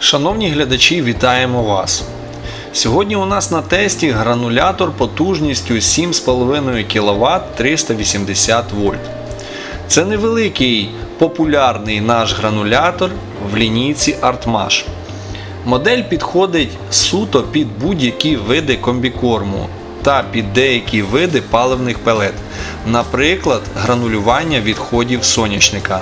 Шановні глядачі, вітаємо вас! Сьогодні у нас на тесті гранулятор потужністю 7,5 кВт 380 вольт. Це невеликий популярний наш гранулятор в лінійці Artmash. Модель підходить суто під будь-які види комбікорму та під деякі види паливних пелет, наприклад, гранулювання відходів соняшника.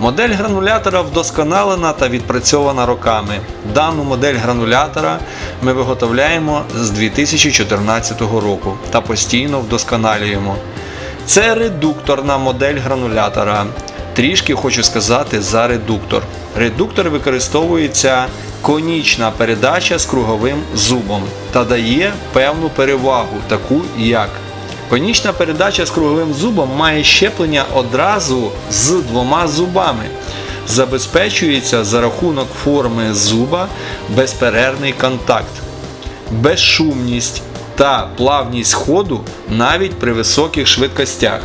Модель гранулятора вдосконалена та відпрацьована роками. Дану модель гранулятора ми виготовляємо з 2014 року та постійно вдосконалюємо. Це редукторна модель гранулятора. Трішки хочу сказати за редуктор. Редуктор використовується конічна передача з круговим зубом та дає певну перевагу, таку як конічна передача з круговим зубом має щеплення одразу з двома зубами. Забезпечується за рахунок форми зуба безперервний контакт безшумність та плавність ходу навіть при високих швидкостях.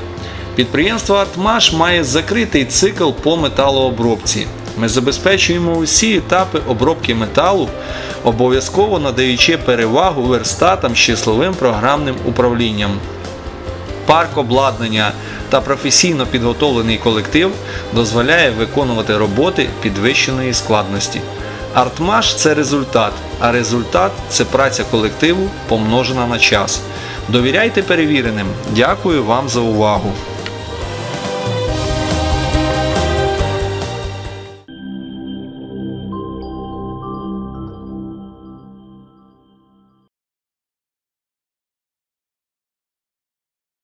Підприємство Артмаш має закритий цикл по металообробці. Ми забезпечуємо усі етапи обробки металу, обов'язково надаючи перевагу верстатам з числовим програмним управлінням. Парк обладнання та професійно підготовлений колектив дозволяє виконувати роботи підвищеної складності. Артмаш це результат, а результат це праця колективу помножена на час. Довіряйте перевіреним. Дякую вам за увагу.